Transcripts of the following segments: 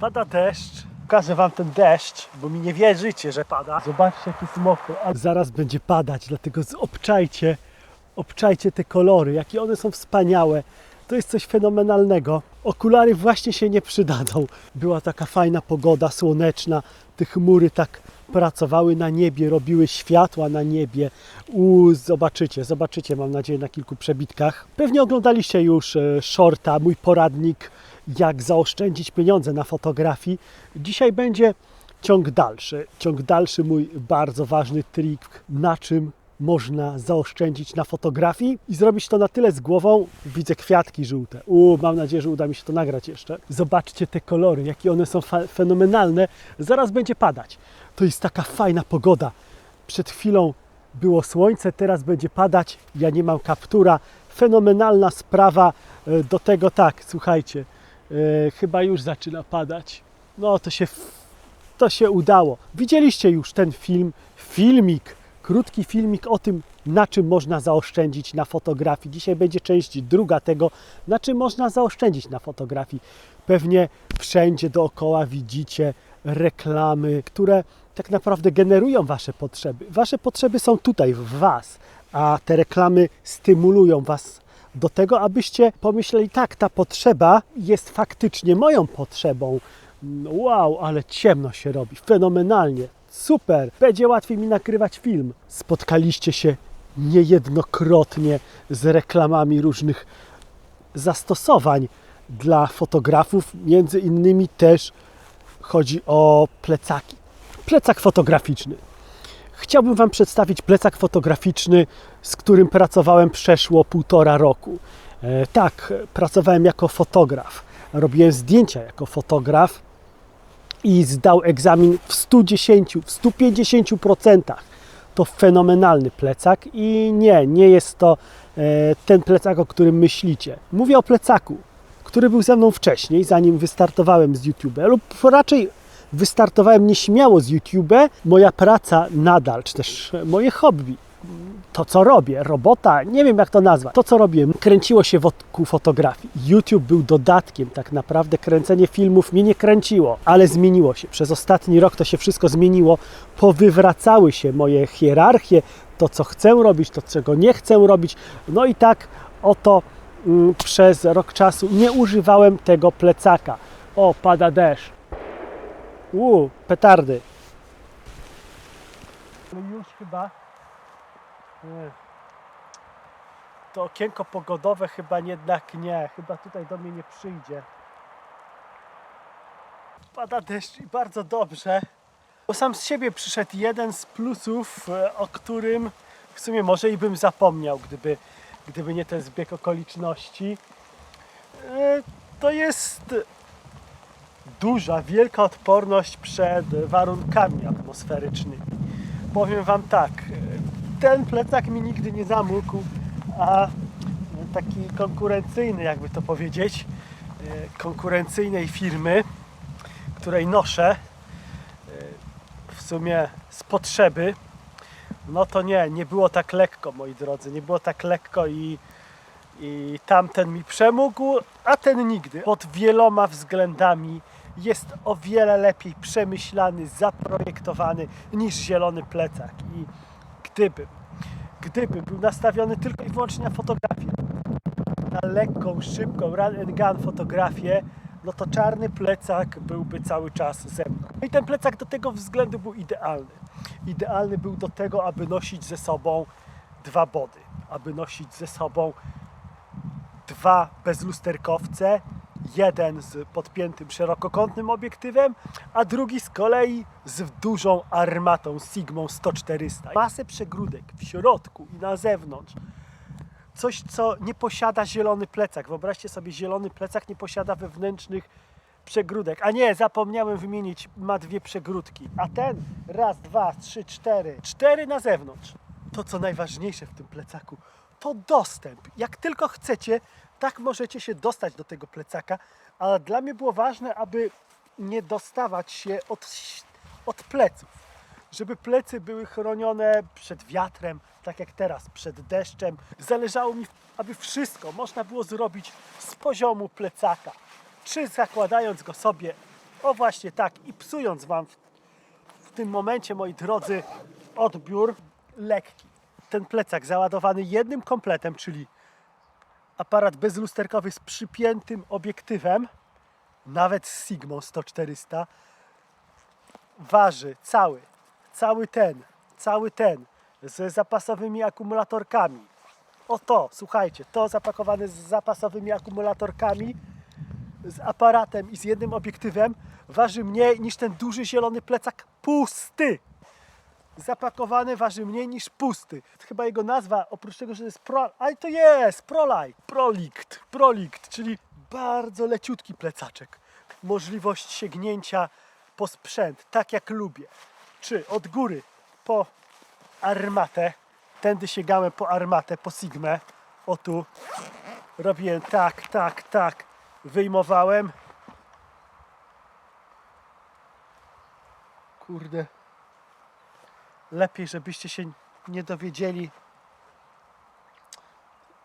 Pada deszcz. Pokażę wam ten deszcz, bo mi nie wierzycie, że pada. Zobaczcie, jak jest mokro. A zaraz będzie padać, dlatego obczajcie, obczajcie te kolory, jakie one są wspaniałe. To jest coś fenomenalnego. Okulary właśnie się nie przydadzą. Była taka fajna pogoda, słoneczna. Te chmury tak pracowały na niebie, robiły światła na niebie. U, zobaczycie, zobaczycie, mam nadzieję, na kilku przebitkach. Pewnie oglądaliście już e, shorta, mój poradnik, jak zaoszczędzić pieniądze na fotografii. Dzisiaj będzie ciąg dalszy. Ciąg dalszy, mój bardzo ważny trik, na czym można zaoszczędzić na fotografii i zrobić to na tyle z głową. Widzę kwiatki żółte. U, mam nadzieję, że uda mi się to nagrać jeszcze. Zobaczcie te kolory, jakie one są fenomenalne. Zaraz będzie padać. To jest taka fajna pogoda. Przed chwilą było słońce, teraz będzie padać. Ja nie mam kaptura. Fenomenalna sprawa. E, Do tego tak, słuchajcie, e, chyba już zaczyna padać. No to się to się udało. Widzieliście już ten film, filmik, krótki filmik o tym, na czym można zaoszczędzić na fotografii. Dzisiaj będzie część druga tego, na czym można zaoszczędzić na fotografii. Pewnie wszędzie dookoła widzicie reklamy, które tak naprawdę generują Wasze potrzeby. Wasze potrzeby są tutaj, w Was, a te reklamy stymulują Was do tego, abyście pomyśleli, tak, ta potrzeba jest faktycznie moją potrzebą. Wow, ale ciemno się robi, fenomenalnie, super, będzie łatwiej mi nagrywać film. Spotkaliście się niejednokrotnie z reklamami różnych zastosowań dla fotografów, między innymi też chodzi o plecaki. Plecak fotograficzny. Chciałbym Wam przedstawić plecak fotograficzny, z którym pracowałem przeszło półtora roku. E, tak, pracowałem jako fotograf. Robiłem zdjęcia jako fotograf i zdał egzamin w 110, w 150%. To fenomenalny plecak i nie, nie jest to e, ten plecak, o którym myślicie. Mówię o plecaku, który był ze mną wcześniej, zanim wystartowałem z YouTube, lub raczej wystartowałem nieśmiało z YouTube. Moja praca nadal, czy też moje hobby, to co robię, robota, nie wiem jak to nazwać, to co robiłem, kręciło się wokół fotografii. YouTube był dodatkiem, tak naprawdę kręcenie filmów mnie nie kręciło, ale zmieniło się. Przez ostatni rok to się wszystko zmieniło, powywracały się moje hierarchie, to co chcę robić, to czego nie chcę robić. No i tak oto mm, przez rok czasu nie używałem tego plecaka. O, pada deszcz. Uuu, petardy. No już chyba. Nie. To okienko pogodowe chyba jednak nie. Chyba tutaj do mnie nie przyjdzie. Pada deszcz i bardzo dobrze. Bo sam z siebie przyszedł jeden z plusów, e, o którym w sumie może i bym zapomniał, gdyby, gdyby nie ten zbieg okoliczności. E, To jest duża, wielka odporność przed warunkami atmosferycznymi. Powiem Wam tak, ten plecak mi nigdy nie zamógł, a taki konkurencyjny, jakby to powiedzieć, konkurencyjnej firmy, której noszę, w sumie z potrzeby, no to nie, nie było tak lekko, moi drodzy, nie było tak lekko i, i tamten mi przemógł, a ten nigdy. Pod wieloma względami jest o wiele lepiej przemyślany, zaprojektowany niż zielony plecak. I gdybym, gdybym był nastawiony tylko i wyłącznie na fotografię, na lekką, szybką run and gun fotografię, no to czarny plecak byłby cały czas ze mną. No I ten plecak do tego względu był idealny. Idealny był do tego, aby nosić ze sobą dwa body, aby nosić ze sobą dwa bezlusterkowce, jeden z podpiętym szerokokątnym obiektywem, a drugi z kolei z dużą armatą Sigmą 100-400. Masę przegródek w środku i na zewnątrz. Coś, co nie posiada zielony plecak. Wyobraźcie sobie, zielony plecak nie posiada wewnętrznych przegródek. A nie, zapomniałem wymienić, ma dwie przegródki. A ten raz, dwa, trzy, cztery. Cztery na zewnątrz. To, co najważniejsze w tym plecaku, to dostęp. Jak tylko chcecie, tak możecie się dostać do tego plecaka, ale dla mnie było ważne, aby nie dostawać się od, od pleców. Żeby plecy były chronione przed wiatrem, tak jak teraz, przed deszczem. Zależało mi, aby wszystko można było zrobić z poziomu plecaka. Czy zakładając go sobie O właśnie tak, i psując Wam w, w tym momencie, moi drodzy, odbiór lekki. Ten plecak załadowany jednym kompletem, czyli aparat bezlusterkowy z przypiętym obiektywem, nawet z Sigmą 100-400, waży cały, cały ten, cały ten, z zapasowymi akumulatorkami. O to, słuchajcie, to zapakowane z zapasowymi akumulatorkami, z aparatem i z jednym obiektywem, waży mniej niż ten duży zielony plecak pusty. Zapakowany waży mniej niż pusty. Chyba jego nazwa, oprócz tego, że jest Pro... Ale to jest! Prolight! Prolikt! Prolikt, czyli bardzo leciutki plecaczek. Możliwość sięgnięcia po sprzęt, tak jak lubię. Czy od góry po armatę, tędy sięgałem po armatę, po sigmę, o tu, robiłem tak, tak, tak, wyjmowałem. Kurde, lepiej, żebyście się nie dowiedzieli,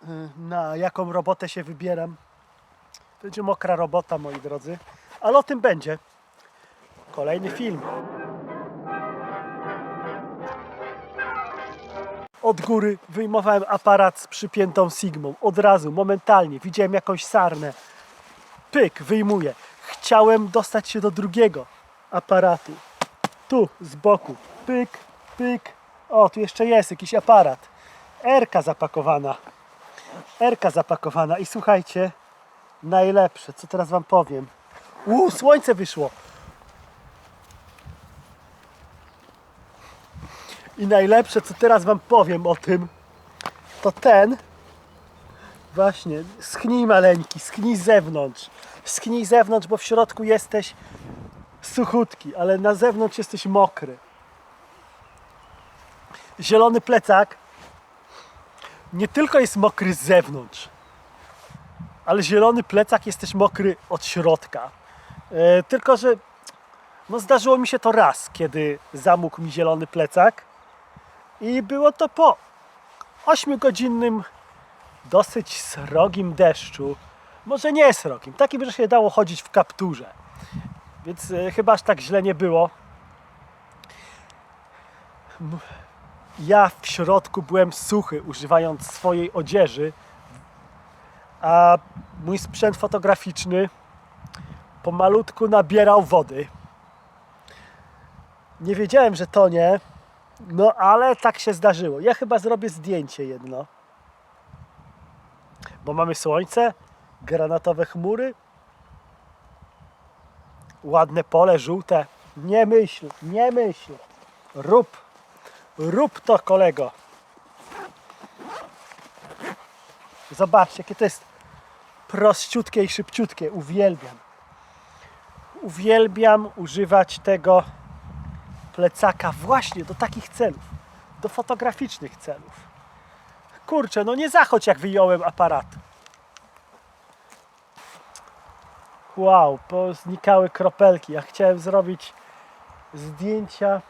y, na jaką robotę się wybieram. Będzie mokra robota, moi drodzy, ale o tym będzie. Kolejny film. Od góry wyjmowałem aparat z przypiętą sigmą. Od razu, momentalnie. Widziałem jakąś sarnę. Pyk, wyjmuję. Chciałem dostać się do drugiego aparatu. Tu, z boku. Pyk, pyk. O, tu jeszcze jest jakiś aparat. Erka zapakowana. Erka zapakowana. I słuchajcie, najlepsze, co teraz Wam powiem. Uuu, słońce wyszło. I najlepsze, co teraz Wam powiem o tym, to ten, właśnie, schnij maleńki, schnij z zewnątrz. Schnij z zewnątrz, bo w środku jesteś suchutki, ale na zewnątrz jesteś mokry. Zielony plecak nie tylko jest mokry z zewnątrz, ale zielony plecak jest też mokry od środka. E, tylko, że no zdarzyło mi się to raz, kiedy zamógł mi zielony plecak i było to po 8-godzinnym dosyć srogim deszczu. Może nie srogim, takim, że się dało chodzić w kapturze. Więc e, chyba aż tak źle nie było. Ja w środku byłem suchy, używając swojej odzieży, a mój sprzęt fotograficzny pomalutku nabierał wody. Nie wiedziałem, że to nie, no ale tak się zdarzyło. Ja chyba zrobię zdjęcie jedno. Bo mamy słońce, granatowe chmury, ładne pole żółte. Nie myśl, nie myśl. Rób, rób to kolego. Zobaczcie, jakie to jest prościutkie i szybciutkie. Uwielbiam. Uwielbiam używać tego plecaka właśnie do takich celów, do fotograficznych celów. Kurczę, no nie zachodź jak wyjąłem aparat. Wow, poznikały kropelki. Ja chciałem zrobić zdjęcia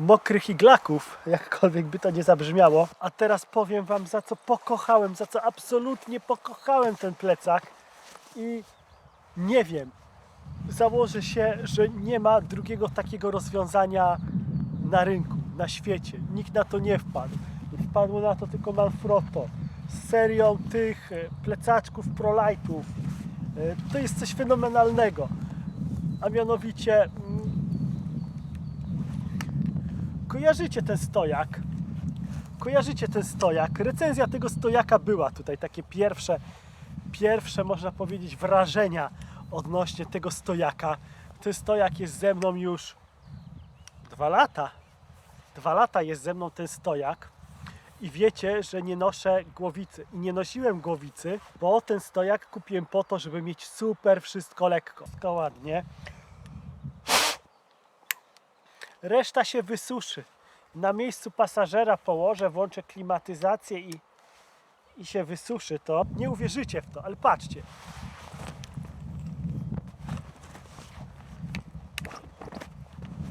mokrych iglaków, jakkolwiek by to nie zabrzmiało. A teraz powiem Wam, za co pokochałem, za co absolutnie pokochałem ten plecak. I nie wiem, założę się, że nie ma drugiego takiego rozwiązania na rynku, na świecie. Nikt na to nie wpadł. Wpadło na to tylko Manfrotto. Z serią tych e, plecaczków ProLightów. E, To jest coś fenomenalnego. A mianowicie mm, kojarzycie ten stojak? Kojarzycie ten stojak? Recenzja tego stojaka była tutaj, takie pierwsze, pierwsze można powiedzieć wrażenia odnośnie tego stojaka. Ten stojak jest ze mną już dwa lata. Dwa lata jest ze mną ten stojak. I wiecie, że nie noszę głowicy. I nie nosiłem głowicy, bo ten stojak kupiłem po to, żeby mieć super wszystko lekko. Wszystko ładnie. Reszta się wysuszy. Na miejscu pasażera położę, włączę klimatyzację i, i się wysuszy to. Nie uwierzycie w to, ale patrzcie.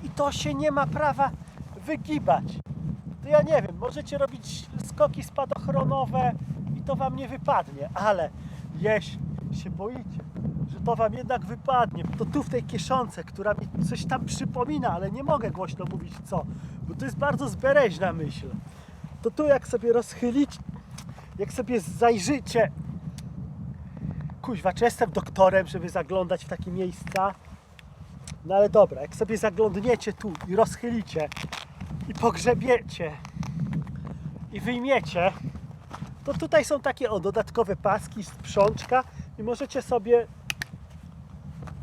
I to się nie ma prawa wygibać. To ja nie wiem, możecie robić skoki spadochronowe i to wam nie wypadnie, ale jeśli się boicie, to wam jednak wypadnie. To tu w tej kieszonce, która mi coś tam przypomina, ale nie mogę głośno mówić co, bo to jest bardzo zbereźna myśl. To tu jak sobie rozchylić, jak sobie zajrzycie, kuźwa, czy jestem doktorem, żeby zaglądać w takie miejsca? No ale dobra, jak sobie zaglądniecie tu i rozchylicie i pogrzebiecie i wyjmiecie, to tutaj są takie o dodatkowe paski, sprzączka i możecie sobie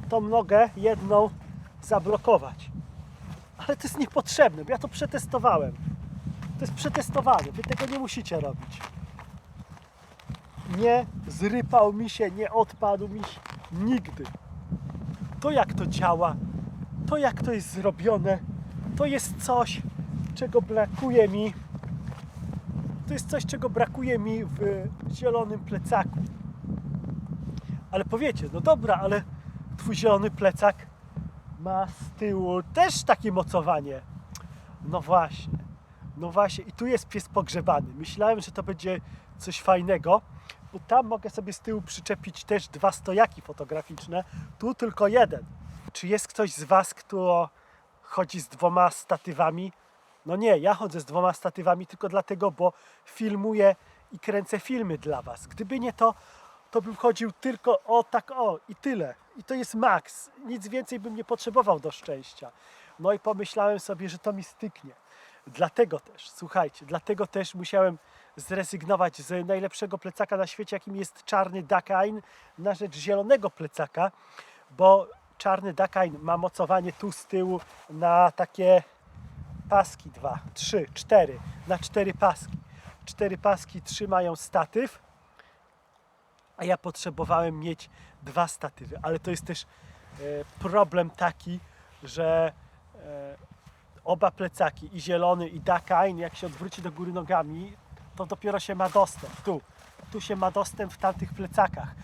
tą nogę jedną zablokować. Ale to jest niepotrzebne, bo ja to przetestowałem. To jest przetestowane, wy tego nie musicie robić. Nie zrypał mi się, nie odpadł mi się nigdy. To jak to działa, to jak to jest zrobione, to jest coś, czego brakuje mi to jest coś, czego brakuje mi w zielonym plecaku. Ale powiecie, no dobra, ale zielony plecak ma z tyłu też takie mocowanie. No właśnie, no właśnie. I tu jest pies pogrzebany. Myślałem, że to będzie coś fajnego, bo tam mogę sobie z tyłu przyczepić też dwa stojaki fotograficzne. Tu tylko jeden. Czy jest ktoś z Was, kto chodzi z dwoma statywami? No nie, ja chodzę z dwoma statywami tylko dlatego, bo filmuję i kręcę filmy dla Was. Gdyby nie to, to bym chodził tylko o tak o i tyle. I to jest maks. Nic więcej bym nie potrzebował do szczęścia. No i pomyślałem sobie, że to mi styknie. Dlatego też, słuchajcie, dlatego też musiałem zrezygnować z najlepszego plecaka na świecie, jakim jest czarny Dakine, na rzecz zielonego plecaka, bo czarny Dakine ma mocowanie tu z tyłu na takie paski dwa, trzy, cztery, na cztery paski. Cztery paski trzymają statyw, a ja potrzebowałem mieć dwa statywy, ale to jest też e, problem taki, że e, oba plecaki, i zielony, i Dakine, jak się odwróci do góry nogami, to dopiero się ma dostęp. Tu, tu się ma dostęp w tamtych plecakach.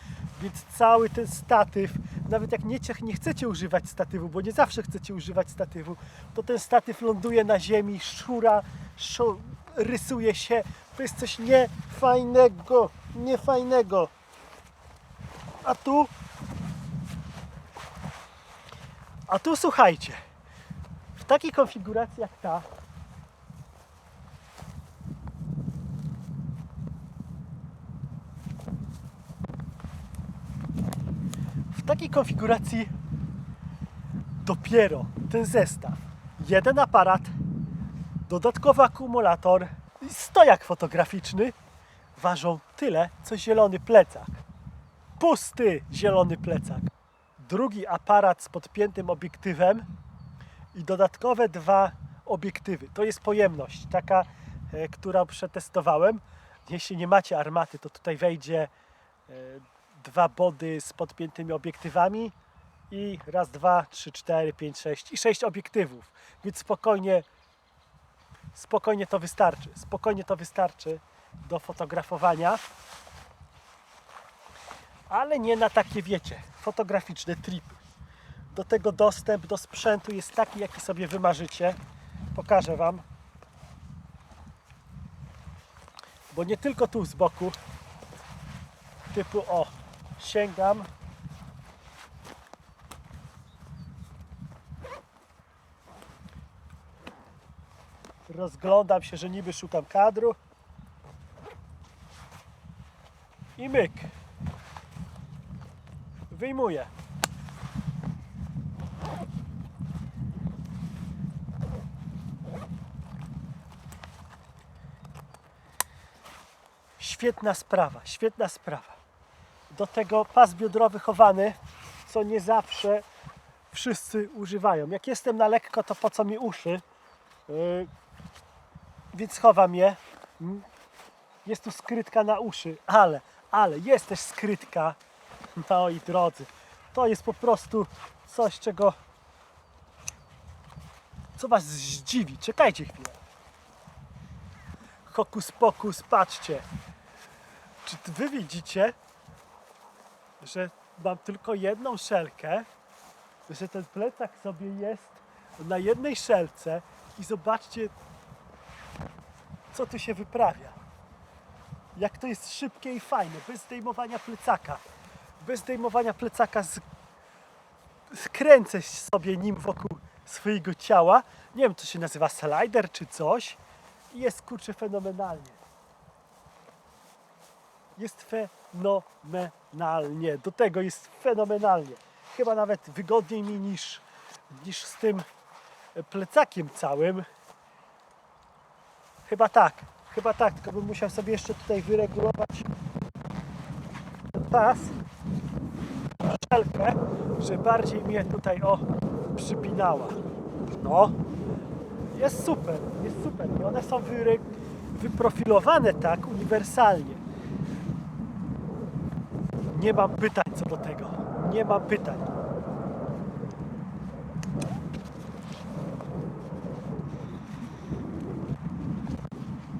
Więc cały ten statyw, nawet jak nie, nie chcecie używać statywu, bo nie zawsze chcecie używać statywu, to ten statyw ląduje na ziemi, szura, szu, rysuje się. To jest coś niefajnego, niefajnego. A tu, a tu słuchajcie, w takiej konfiguracji jak ta, w takiej konfiguracji dopiero ten zestaw, jeden aparat, dodatkowy akumulator i stojak fotograficzny ważą tyle, co zielony plecak. Pusty zielony plecak. Drugi aparat z podpiętym obiektywem i dodatkowe dwa obiektywy. To jest pojemność, taka, e, którą przetestowałem. Jeśli nie macie armaty, to tutaj wejdzie e, dwa body z podpiętymi obiektywami i raz, dwa, trzy, cztery, pięć, sześć i sześć obiektywów. Więc spokojnie, spokojnie to wystarczy. Spokojnie to wystarczy do fotografowania. Ale nie na takie, wiecie, fotograficzne tripy. Do tego dostęp do sprzętu jest taki, jaki sobie wymarzycie. Pokażę Wam. Bo nie tylko tu z boku, typu o, sięgam. Rozglądam się, że niby szukam kadru. I myk. Wyjmuję. Świetna sprawa, świetna sprawa do tego pas biodrowy chowany, co nie zawsze wszyscy używają. Jak jestem na lekko, to po co mi uszy? Yy, więc chowam je. Mm, Jest tu skrytka na uszy, ale, ale jest też skrytka. Moi drodzy, to jest po prostu coś, czego co was zdziwi. Czekajcie chwilę. Hokus pokus, patrzcie. Czy wy widzicie, że mam tylko jedną szelkę, że ten plecak sobie jest na jednej szelce i zobaczcie, co tu się wyprawia. Jak to jest szybkie i fajne, bez zdejmowania plecaka. Bez zdejmowania plecaka z skręcę sobie nim wokół swojego ciała. Nie wiem, to się nazywa slider czy coś. I jest kurczę fenomenalnie. Jest fenomenalnie. Do tego jest fenomenalnie. Chyba nawet wygodniej mi niż, niż z tym plecakiem całym. Chyba tak, chyba tak, tylko bym musiał sobie jeszcze tutaj wyregulować pas, szelkę, że bardziej mnie tutaj o przypinała. No, jest super, jest super. I one są wyre, wyprofilowane tak uniwersalnie. Nie mam pytań co do tego. Nie mam pytań.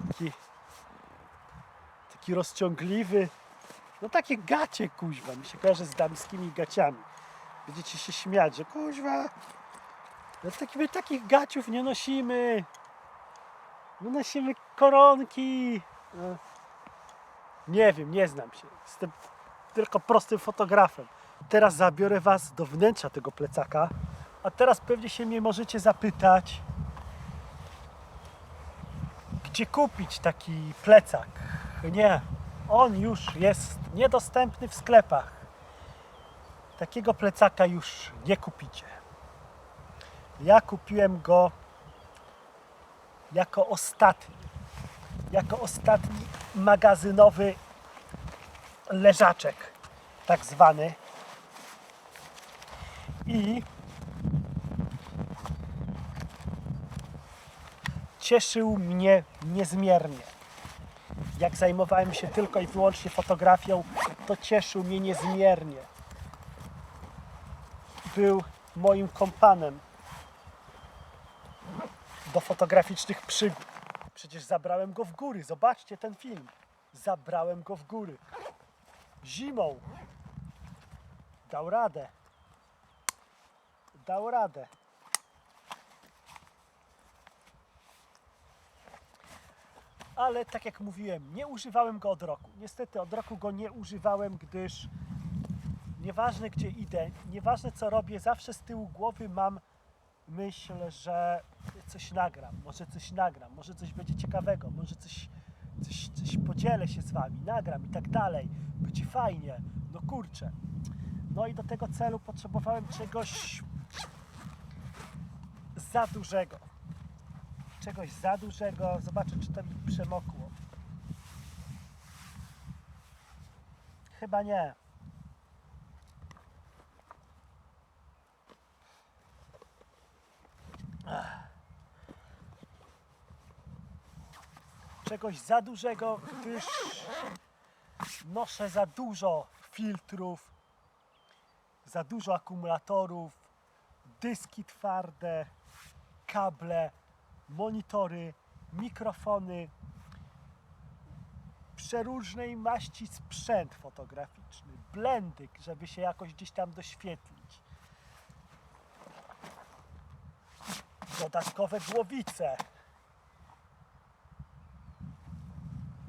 Taki, taki rozciągliwy. No takie gacie kuźwa. Mi się kojarzy z damskimi gaciami. Będziecie się śmiać, że kuźwa. No taki, my takich gaciów nie nosimy. My nosimy koronki. No. Nie wiem, nie znam się. Jestem tylko prostym fotografem. Teraz zabiorę Was do wnętrza tego plecaka. A teraz pewnie się mnie możecie zapytać, gdzie kupić taki plecak. Nie, on już jest niedostępny w sklepach. Takiego plecaka już nie kupicie. Ja kupiłem go jako ostatni. Jako ostatni magazynowy leżaczek, tak zwany. I cieszył mnie niezmiernie. Jak zajmowałem się tylko i wyłącznie fotografią, to cieszył mnie niezmiernie. Był moim kompanem do fotograficznych przygód. Przecież zabrałem go w góry. Zobaczcie ten film. Zabrałem go w góry. Zimą. Dał radę. Dał radę. Ale tak jak mówiłem, nie używałem go od roku. Niestety od roku go nie używałem, gdyż nieważne gdzie idę, nieważne co robię, zawsze z tyłu głowy mam myśl, że coś nagram, może coś nagram, może coś będzie ciekawego, może coś, coś, coś podzielę się z wami, nagram i tak dalej, będzie fajnie, no kurczę. No i do tego celu potrzebowałem czegoś za dużego. Czegoś za dużego. Zobaczę, czy to mi przemokło. Chyba nie. Czegoś za dużego, gdyż noszę za dużo filtrów, za dużo akumulatorów, dyski twarde, kable, monitory, mikrofony, przeróżnej maści sprzęt fotograficzny, blendy, żeby się jakoś gdzieś tam doświetlić. Dodatkowe głowice.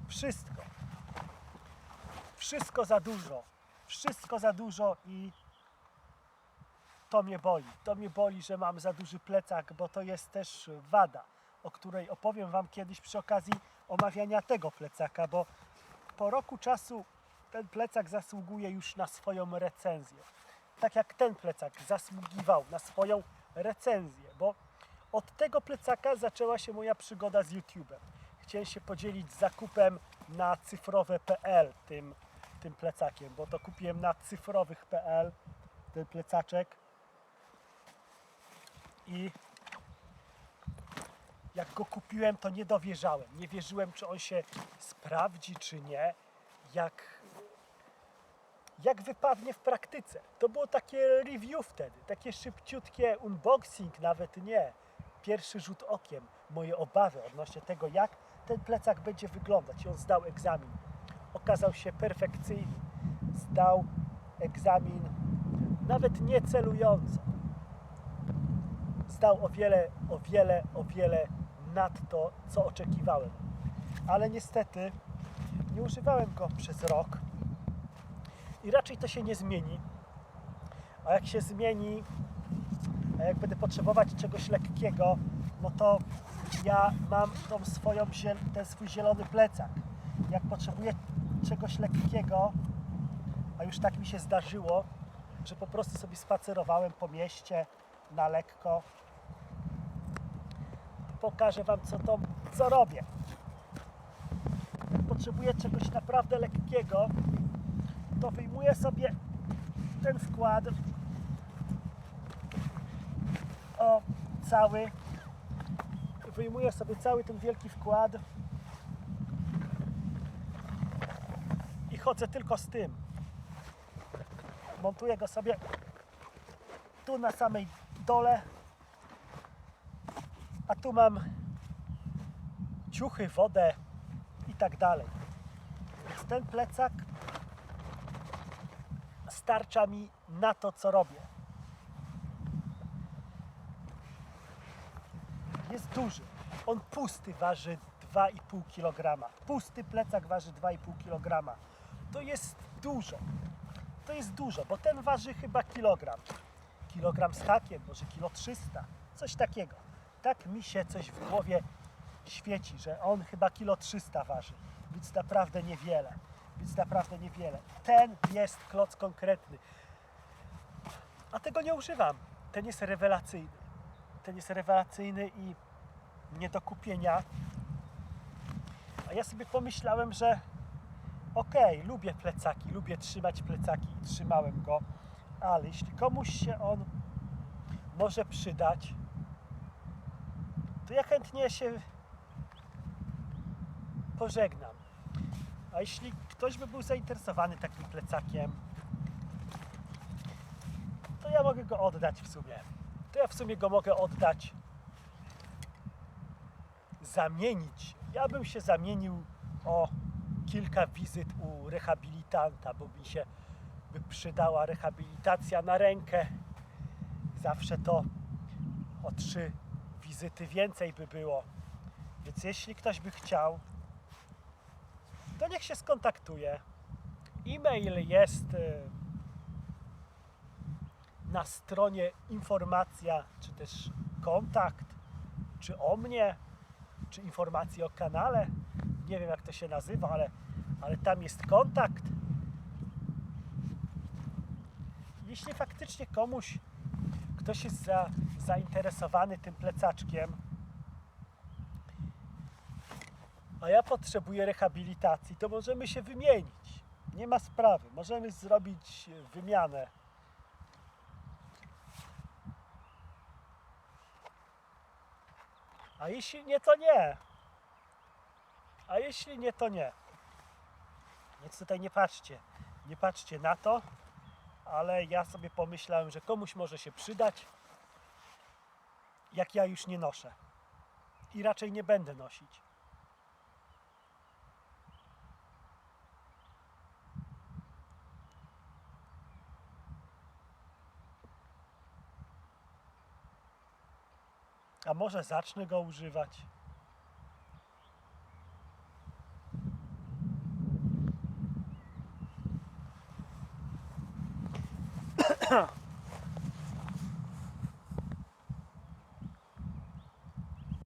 Wszystko. Wszystko za dużo. Wszystko za dużo i to mnie boli. To mnie boli, że mam za duży plecak, bo to jest też wada, o której opowiem Wam kiedyś przy okazji omawiania tego plecaka, bo po roku czasu ten plecak zasługuje już na swoją recenzję. Tak jak ten plecak zasługiwał na swoją recenzję, bo od tego plecaka zaczęła się moja przygoda z YouTube'em. Chciałem się podzielić zakupem na cyfrowe.pl tym, tym plecakiem, bo to kupiłem na cyfrowych.pl ten plecaczek i jak go kupiłem, to nie dowierzałem. Nie wierzyłem, czy on się sprawdzi, czy nie. Jak, jak wypadnie w praktyce. To było takie review wtedy, takie szybciutkie unboxing, nawet nie. Pierwszy rzut okiem, moje obawy odnośnie tego, jak ten plecak będzie wyglądać. I on zdał egzamin. Okazał się perfekcyjny. Zdał egzamin nawet nie celująco zdał o wiele, o wiele, o wiele nad to, co oczekiwałem. Ale niestety nie używałem go przez rok i raczej to się nie zmieni. A jak się zmieni, a jak będę potrzebować czegoś lekkiego, no to ja mam tą swoją, ten swój zielony plecak. Jak potrzebuję czegoś lekkiego, a już tak mi się zdarzyło, że po prostu sobie spacerowałem po mieście na lekko. Pokażę Wam, co, to, co robię. Jak potrzebuję czegoś naprawdę lekkiego, to wyjmuję sobie ten wkład. O cały. Wyjmuję sobie cały ten wielki wkład. I chodzę tylko z tym. Montuję go sobie tu na samej dole a tu mam ciuchy, wodę i tak dalej więc ten plecak starcza mi na to, co robię. Jest duży. On pusty waży 2,5 kg. Pusty plecak waży 2,5 kg. To jest dużo. To jest dużo, bo ten waży chyba kilogram. Kilogram z hakiem, może kilo 300. Coś takiego. Tak mi się coś w głowie świeci, że on chyba kilo 300 waży. Więc naprawdę niewiele. Więc naprawdę niewiele. Ten jest kloc konkretny. A tego nie używam. Ten jest rewelacyjny. Ten jest rewelacyjny i nie do kupienia. A ja sobie pomyślałem, że okej, lubię plecaki, lubię trzymać plecaki i trzymałem go, ale jeśli komuś się on może przydać, to ja chętnie się pożegnam. A jeśli ktoś by był zainteresowany takim plecakiem, to ja mogę go oddać w sumie. To ja w sumie go mogę oddać, zamienić. Ja bym się zamienił o kilka wizyt u rehabilitanta, bo mi się by przydała rehabilitacja na rękę. Zawsze to o trzy wizyty więcej by było. Więc jeśli ktoś by chciał, to niech się skontaktuje. E-mail jest y, na stronie informacja, czy też kontakt, czy o mnie, czy informacje o kanale. Nie wiem jak to się nazywa, ale, ale tam jest kontakt. Jeśli faktycznie komuś ktoś jest za, zainteresowany tym plecaczkiem, a ja potrzebuję rehabilitacji, to możemy się wymienić. Nie ma sprawy. Możemy zrobić wymianę. A jeśli nie, to nie. A jeśli nie, to nie. Więc tutaj nie patrzcie. Nie patrzcie na to, ale ja sobie pomyślałem, że komuś może się przydać, jak ja już nie noszę. I raczej nie będę nosić. A może zacznę go używać?